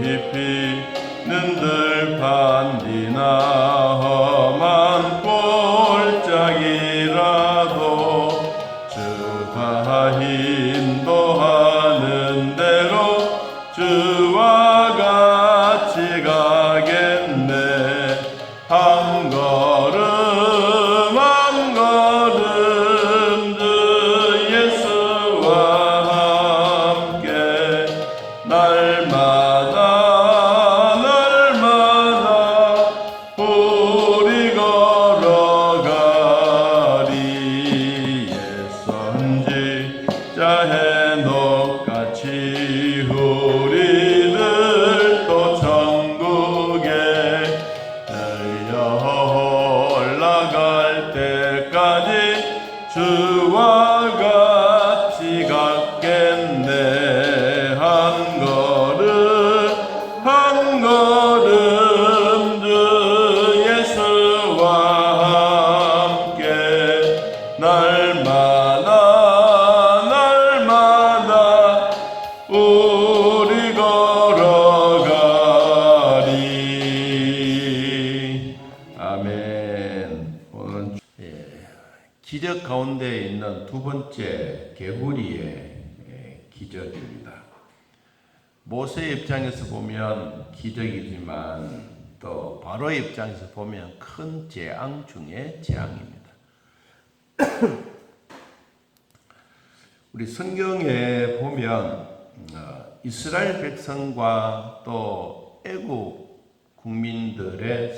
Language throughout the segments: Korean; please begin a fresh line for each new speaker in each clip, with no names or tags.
꽃이 피는 들판 뒤나 기적입니다. 모세 입장에서 보면 기적이지만 또 바로의 입장에서 보면 큰 재앙 중의 재앙입니다. 우리 성경에 보면 어, 이스라엘 백성과 또 애국 국민들의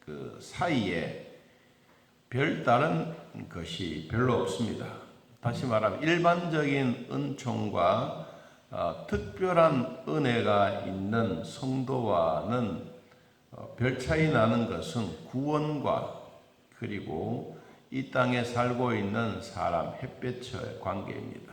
그 사이에 별다른 것이 별로 없습니다. 다시 말하면 일반적인 은총과 어, 특별한 은혜가 있는 성도와는 어, 별 차이 나는 것은 구원과 그리고 이 땅에 살고 있는 사람 햇볕의 관계입니다.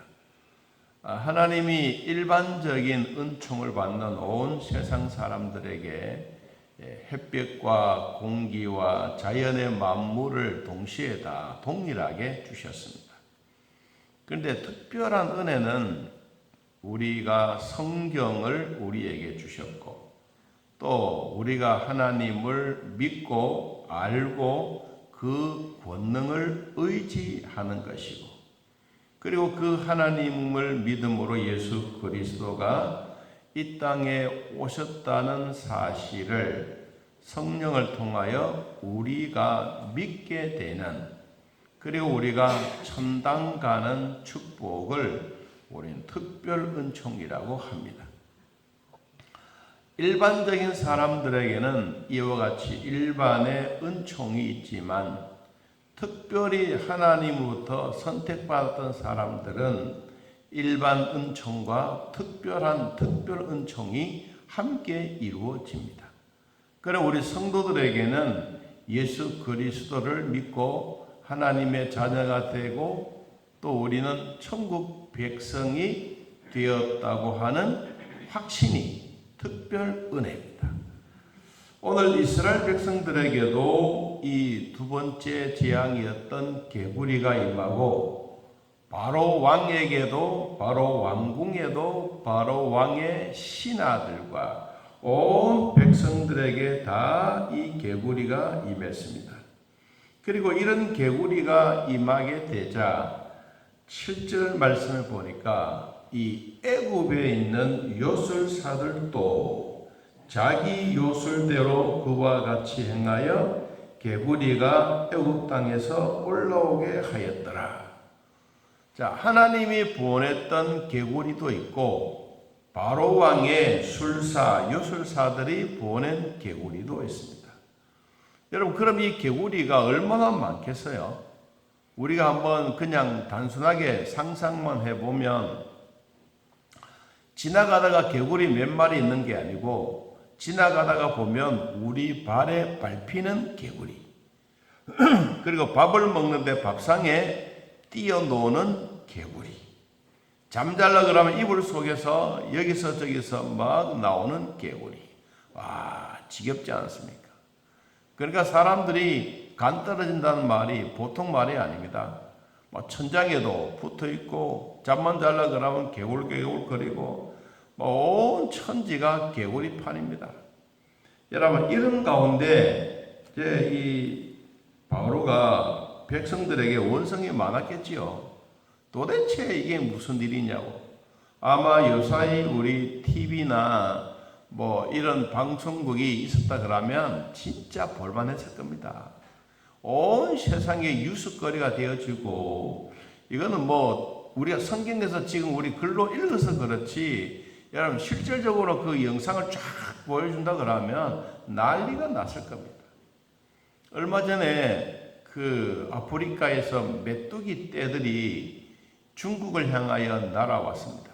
아, 하나님이 일반적인 은총을 받는 온 세상 사람들에게 예, 햇볕과 공기와 자연의 만물을 동시에 다 동일하게 주셨습니다. 그런데 특별한 은혜는 우리가 성경을 우리에게 주셨고 또 우리가 하나님을 믿고 알고 그 권능을 의지하는 것이고 그리고 그 하나님을 믿음으로 예수 그리스도가 이 땅에 오셨다는 사실을 성령을 통하여 우리가 믿게 되는 그리고 우리가 천당 가는 축복을 우리는 특별 은총이라고 합니다. 일반적인 사람들에게는 이와 같이 일반의 은총이 있지만 특별히 하나님으로부터 선택받았던 사람들은 일반 은총과 특별한 특별 은총이 함께 이루어집니다. 그래 우리 성도들에게는 예수 그리스도를 믿고 하나님의 자녀가 되고 또 우리는 천국 백성이 되었다고 하는 확신이 특별 은혜입니다. 오늘 이스라엘 백성들에게도 이 두 번째 재앙이었던 개구리가 임하고 바로 왕에게도 바로 왕궁에도 바로 왕의 신하들과 온 백성들에게 다 이 개구리가 임했습니다. 그리고 이런 개구리가 임하게 되자 7절 말씀을 보니까 이 애굽에 있는 요술사들도 자기 요술대로 그와 같이 행하여 개구리가 애굽 땅에서 올라오게 하였더라. 자, 하나님이 보냈던 개구리도 있고 바로 왕의 술사, 요술사들이 보낸 개구리도 있습니다. 여러분, 그럼 이 개구리가 얼마나 많겠어요? 우리가 한번 그냥 단순하게 상상만 해보면 지나가다가 개구리 몇 마리 있는 게 아니고 지나가다가 보면 우리 발에 밟히는 개구리. 그리고 밥을 먹는데 밥상에 뛰어노는 개구리. 잠잘라 그러면 이불 속에서 여기서 저기서 막 나오는 개구리. 와, 지겹지 않습니까? 그러니까 사람들이 간 떨어진다는 말이 보통 말이 아닙니다. 뭐 천장에도 붙어 있고 잠만 잘라 그러면 개굴개굴 거리고 뭐 온 천지가 개구리판입니다. 여러분 이런 가운데 이제 이 바로가 백성들에게 원성이 많았겠지요. 도대체 이게 무슨 일이냐고. 아마 요사이 우리 TV나 뭐 이런 방송국이 있었다 그러면 진짜 볼만했을 겁니다. 온 세상에 뉴스거리가 되어지고 이거는 뭐 우리가 성경에서 지금 우리 글로 읽어서 그렇지 여러분 실질적으로 그 영상을 쫙 보여준다 그러면 난리가 났을 겁니다. 얼마 전에 그 아프리카에서 메뚜기 떼들이 중국을 향하여 날아왔습니다.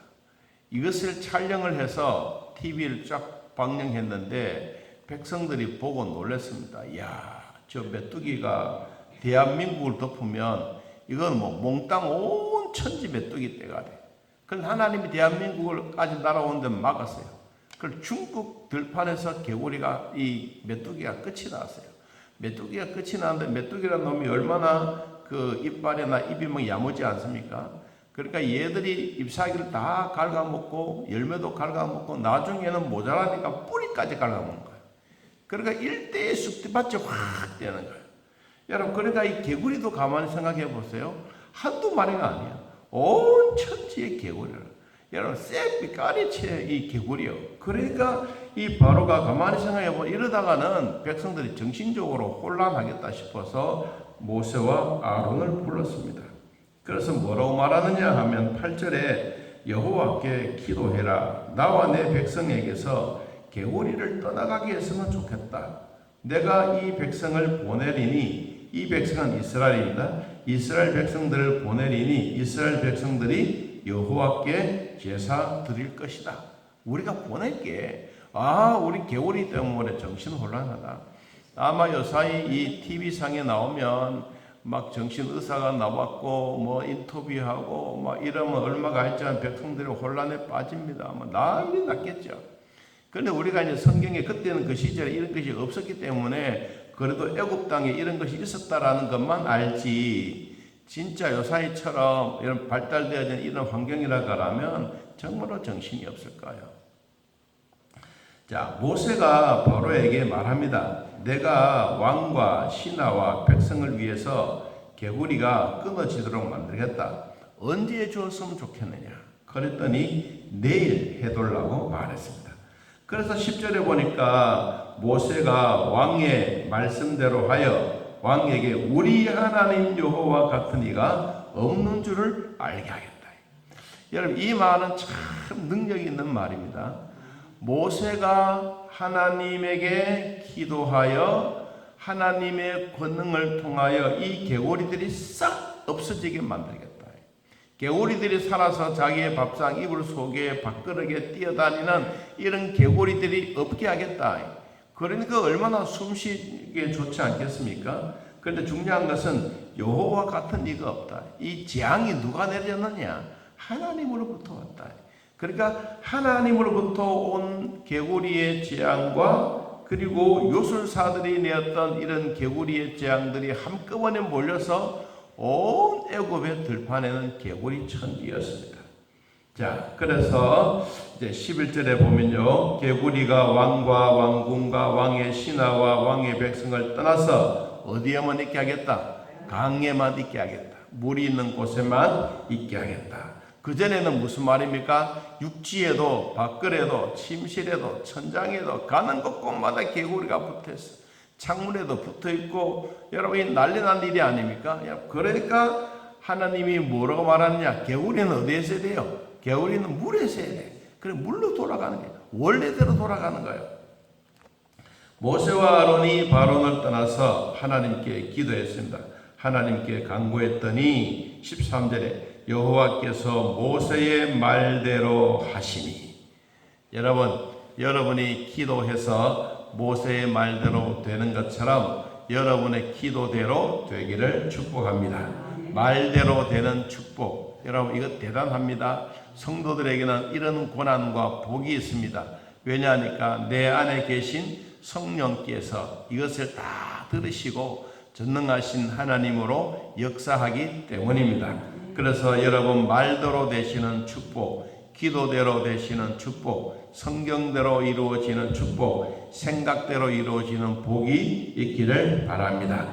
이것을 촬영을 해서 TV를 쫙 방영했는데 백성들이 보고 놀랐습니다. 이야, 저 메뚜기가 대한민국을 덮으면 이건 뭐 몽땅 온 천지 메뚜기 떼가 돼. 그걸 하나님이 대한민국을까지 날아오는데 막았어요. 그걸 중국 들판에서 개구리가 이 메뚜기가 끝이 났어요. 메뚜기가 끝이 나는데 메뚜기라는 놈이 얼마나 그 이빨이나 입이 뭐 야무지 않습니까? 그러니까 얘들이 잎사귀를 다 갉아먹고 열매도 갉아먹고 나중에는 모자라니까 뿌리까지 갉아먹는 거예요. 그러니까 일대의 쑥대밭이 확 되는 거예요. 여러분 그러니까 이 개구리도 가만히 생각해 보세요. 한두 마리가 아니야. 온 천지의 개구리를. 여러분 까리채 이 개구리요. 그러니까 이 바로가 가만히 생각해 보면 이러다가는 백성들이 정신적으로 혼란하겠다 싶어서 모세와 아론을 불렀습니다. 그래서 뭐라고 말하느냐 하면 8절에 여호와께 기도해라. 나와 내 백성에게서 개구리를 떠나가게 했으면 좋겠다. 내가 이 백성을 보내리니 이 백성은 이스라엘입니다. 이스라엘 백성들을 보내리니 이스라엘 백성들이 여호와께 제사 드릴 것이다. 우리가 보낼게. 아, 우리 개구리 때문에 정신 혼란하다. 아마 요사이 이 TV 상에 나오면 막 정신 의사가 나왔고 뭐 인터뷰하고 막 이러면 얼마가 있지만 백성들이 혼란에 빠집니다. 뭐 난리 났겠죠. 그런데 우리가 이제 성경에 그때는 그 시절에 이런 것이 없었기 때문에 그래도 애굽 땅에 이런 것이 있었다라는 것만 알지. 진짜 요사이처럼 이런 발달되어진 이런 환경이라고 면 정말로 정신이 없을까요? 자, 모세가 바로에게 말합니다. 내가 왕과 신하와 백성을 위해서 개구리가 끊어지도록 만들겠다. 언제 주었으면 좋겠느냐? 그랬더니 내일 해달라고 말했습니다. 그래서 10절에 보니까 모세가 왕의 말씀대로 하여 왕에게 우리 하나님 여호와 같은 이가 없는 줄을 알게 하겠다. 여러분 이 말은 참 능력 있는 말입니다. 모세가 하나님에게 기도하여 하나님의 권능을 통하여 이 개구리들이 싹 없어지게 만들겠다. 개구리들이 살아서 자기의 밥상 이불 속에 밥그릇에 뛰어다니는 이런 개구리들이 없게 하겠다. 그러니까 얼마나 숨쉬게 좋지 않겠습니까? 그런데 중요한 것은 여호와 같은 이가 없다. 이 재앙이 누가 내렸느냐? 하나님으로부터 왔다. 그러니까 하나님으로부터 온 개구리의 재앙과 그리고 요술사들이 내었던 이런 개구리의 재앙들이 한꺼번에 몰려서 온 애굽의 들판에는 개구리 천지였습니다. 자, 그래서 이제 11절에 보면요. 개구리가 왕과 왕궁과 왕의 신하와 왕의 백성을 떠나서 어디에만 있게 하겠다? 강에만 있게 하겠다. 물이 있는 곳에만 있게 하겠다. 그전에는 무슨 말입니까? 육지에도 밖을에도 침실에도 천장에도 가는 곳곳마다 개구리가 붙어있어. 창문에도 붙어 있고 여러분이 난리 난 일이 아닙니까? 그러니까 하나님이 뭐라고 말하느냐? 개구리는 어디에 있어야 돼요? 개구리는 물에 있어야 돼. 그래 물로 돌아가는 거예요. 원래대로 돌아가는 거예요. 모세와 아론이 바론을 떠나서 하나님께 기도했습니다. 하나님께 간구했더니 13절에 여호와께서 모세의 말대로 하시니 여러분 여러분이 기도해서 모세의 말대로 되는 것처럼 여러분의 기도대로 되기를 축복합니다. 말대로 되는 축복. 여러분 이거 대단합니다. 성도들에게는 이런 고난과 복이 있습니다. 왜냐하니까 내 안에 계신 성령께서 이것을 다 들으시고 전능하신 하나님으로 역사하기 때문입니다. 그래서 여러분 말대로 되시는 축복, 기도대로 되시는 축복, 성경대로 이루어지는 축복, 생각대로 이루어지는 복이 있기를 바랍니다.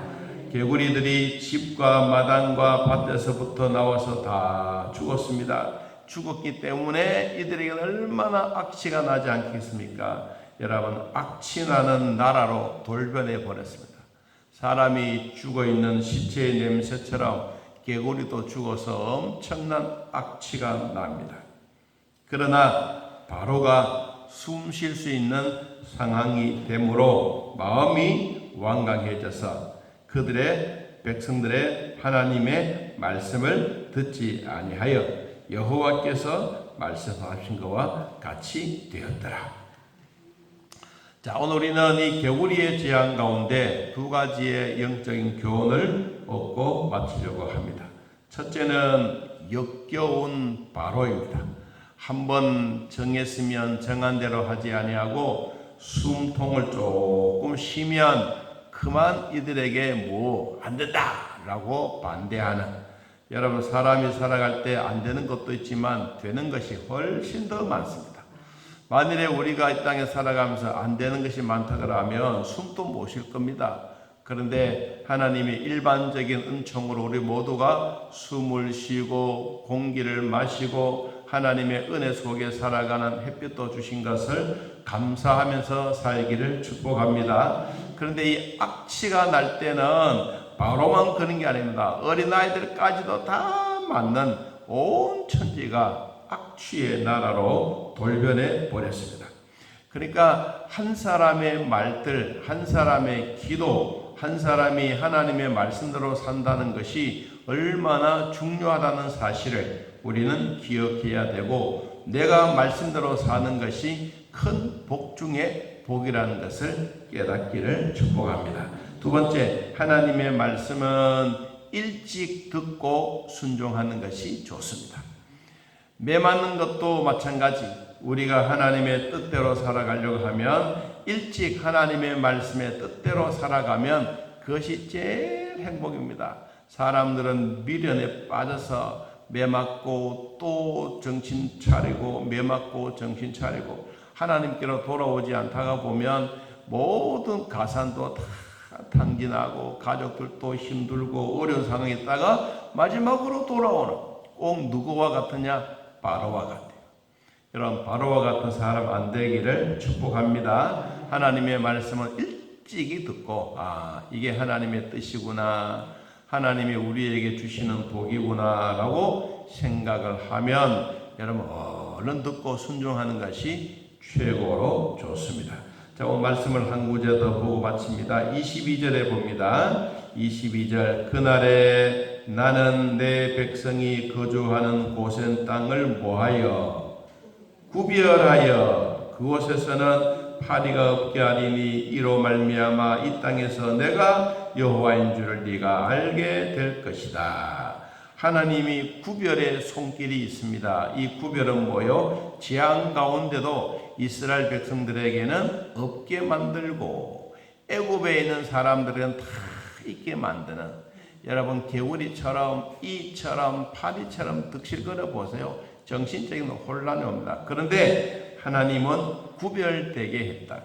개구리들이 집과 마당과 밭에서부터 나와서 다 죽었습니다. 죽었기 때문에 이들에게 얼마나 악취가 나지 않겠습니까? 여러분, 악취 나는 나라로 돌변해 버렸습니다. 사람이 죽어 있는 시체의 냄새처럼 개구리도 죽어서 엄청난 악취가 납니다. 그러나 바로가 숨 쉴 수 있는 상황이 되므로 마음이 완강해져서 그들의 백성들의 하나님의 말씀을 듣지 아니하여 여호와께서 말씀하신 것과 같이 되었더라. 자, 오늘 우리는 이 개구리의 재앙 가운데 두 가지의 영적인 교훈을 얻고 마치려고 합니다. 첫째는 역겨운 바로입니다. 한번 정했으면 정한 대로 하지 아니하고 숨통을 조금 쉬면 그만 이들에게 뭐 안 된다라고 반대하는 여러분 사람이 살아갈 때 안 되는 것도 있지만 되는 것이 훨씬 더 많습니다. 만일에 우리가 이 땅에 살아가면서 안 되는 것이 많다 그러면 숨도 못 쉴 겁니다. 그런데 하나님이 일반적인 은총으로 우리 모두가 숨을 쉬고 공기를 마시고 하나님의 은혜 속에 살아가는 햇빛도 주신 것을 감사하면서 살기를 축복합니다. 그런데 이 악취가 날 때는 바로만 그런 게 아닙니다. 어린아이들까지도 다 맞는 온 천지가 악취의 나라로 돌변해 버렸습니다. 그러니까 한 사람의 말들, 한 사람의 기도, 한 사람이 하나님의 말씀대로 산다는 것이 얼마나 중요하다는 사실을 우리는 기억해야 되고 내가 말씀대로 사는 것이 큰 복 중의 복이라는 것을 깨닫기를 축복합니다. 두 번째, 하나님의 말씀은 일찍 듣고 순종하는 것이 좋습니다. 매 맞는 것도 마찬가지. 우리가 하나님의 뜻대로 살아가려고 하면 일찍 하나님의 말씀의 뜻대로 살아가면 그것이 제일 행복입니다. 사람들은 미련에 빠져서 매 맞고 또 정신 차리고 매 맞고 정신 차리고 하나님께로 돌아오지 않다가 보면 모든 가산도 다 탕진하고 가족들도 힘들고 어려운 상황에 있다가 마지막으로 돌아오는 꼭 누구와 같으냐 바로와 같아요. 여러분 바로와 같은 사람 안 되기를 축복합니다. 하나님의 말씀은 일찍이 듣고 아 이게 하나님의 뜻이구나 하나님이 우리에게 주시는 복이구나라고 생각을 하면 여러분 얼른 듣고 순종하는 것이 최고로 좋습니다. 자, 오늘 말씀을 한 구절 더 보고 마칩니다. 22절에 봅니다. 22절 그날에 나는 내 백성이 거주하는 곳엔 땅을 모하여 구별하여 그곳에서는 파리가 없게 하리니 이로 말미암아 이 땅에서 내가 여호와인 줄을 네가 알게 될 것이다. 하나님이 구별의 손길이 있습니다. 이 구별은 뭐요? 재앙 가운데도 이스라엘 백성들에게는 없게 만들고 애굽에 있는 사람들은 다 있게 만드는 여러분 개구리처럼 이처럼 파리처럼 득실거려 보세요. 정신적인 혼란이 옵니다. 그런데 하나님은 구별되게 했다.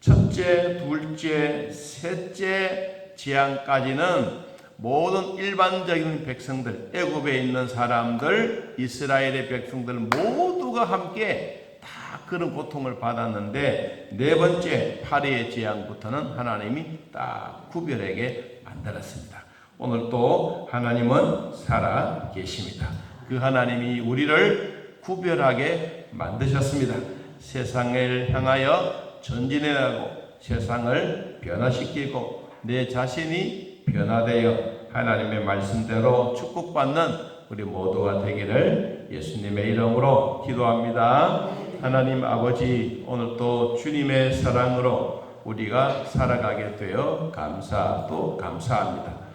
첫째, 둘째, 셋째 재앙까지는 모든 일반적인 백성들, 애굽에 있는 사람들, 이스라엘의 백성들 모두가 함께 다 그런 고통을 받았는데 네 번째 파리의 재앙부터는 하나님이 딱 구별하게 만들었습니다. 오늘 또 하나님은 살아 계십니다. 그 하나님이 우리를 구별하게 만드셨습니다. 세상을 향하여 전진해 나고 세상을 변화시키고 내 자신이 변화되어 하나님의 말씀대로 축복받는 우리 모두가 되기를 예수님의 이름으로 기도합니다. 하나님 아버지 오늘 또 주님의 사랑으로 우리가 살아가게 되어 감사 또 감사합니다.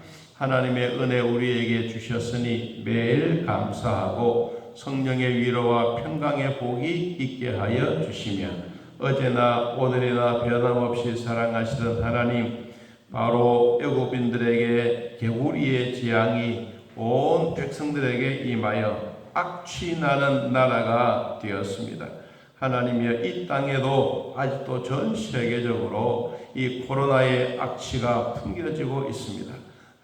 하나님의 은혜 우리에게 주셨으니 매일 감사하고 성령의 위로와 평강의 복이 있게 하여 주시며 어제나 오늘이나 변함없이 사랑하시던 하나님 바로 애굽인들에게 개구리의 재앙이 온 백성들에게 임하여 악취 나는 나라가 되었습니다. 하나님이여 이 땅에도 아직도 전 세계적으로 이 코로나의 악취가 풍겨지고 있습니다.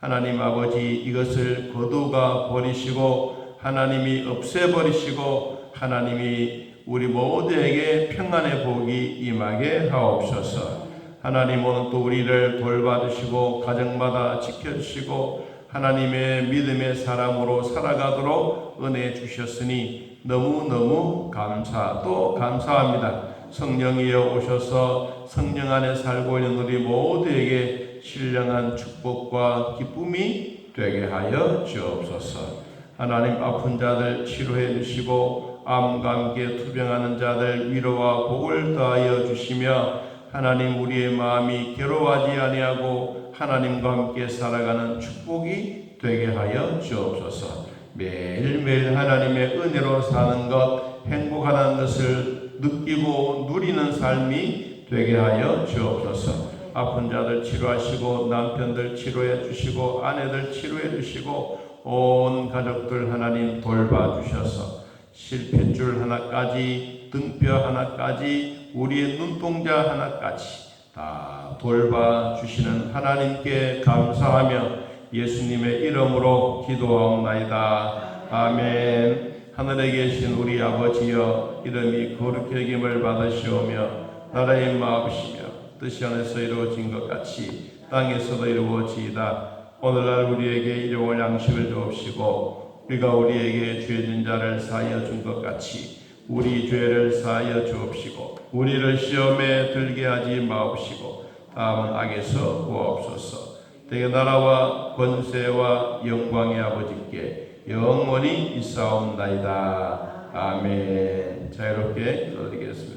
하나님 아버지 이것을 거두가 버리시고 하나님이 없애버리시고 하나님이 우리 모두에게 평안의 복이 임하게 하옵소서. 하나님 오늘 또 우리를 돌봐주시고 가정마다 지켜주시고 하나님의 믿음의 사람으로 살아가도록 은혜 주셨으니 너무너무 감사 또 감사합니다. 성령이여 오셔서 성령 안에 살고 있는 우리 모두에게 신령한 축복과 기쁨이 되게 하여 주옵소서. 하나님 아픈 자들 치료해 주시고 암 감기에 투병하는 자들 위로와 복을 더하여 주시며 하나님 우리의 마음이 괴로워하지 아니하고 하나님과 함께 살아가는 축복이 되게 하여 주옵소서. 매일매일 하나님의 은혜로 사는 것, 행복하다는 것을 느끼고 누리는 삶이 되게 하여 주옵소서. 아픈 자들 치료하시고 남편들 치료해 주시고 아내들 치료해 주시고 온 가족들 하나님 돌봐 주셔서 실핏줄 하나까지 등뼈 하나까지 우리의 눈동자 하나까지 다 돌봐 주시는 하나님께 감사하며 예수님의 이름으로 기도하옵나이다. 아멘. 하늘에 계신 우리 아버지여 이름이 거룩히 여김을 받으시오며 나라의 마음이시며 뜻이 안에서 이루어진 것 같이 땅에서도 이루어지이다. 오늘날 우리에게 일용할 양식을 주옵시고 우리가 우리에게 죄진 자를 사하여 준 것 같이 우리 죄를 사하여 주옵시고 우리를 시험에 들게 하지 마옵시고 다음은 악에서 구하옵소서. 대개 나라와 권세와 영광의 아버지께 영원히 있사옵나이다. 아멘. 자유롭게 기도드리겠습니다.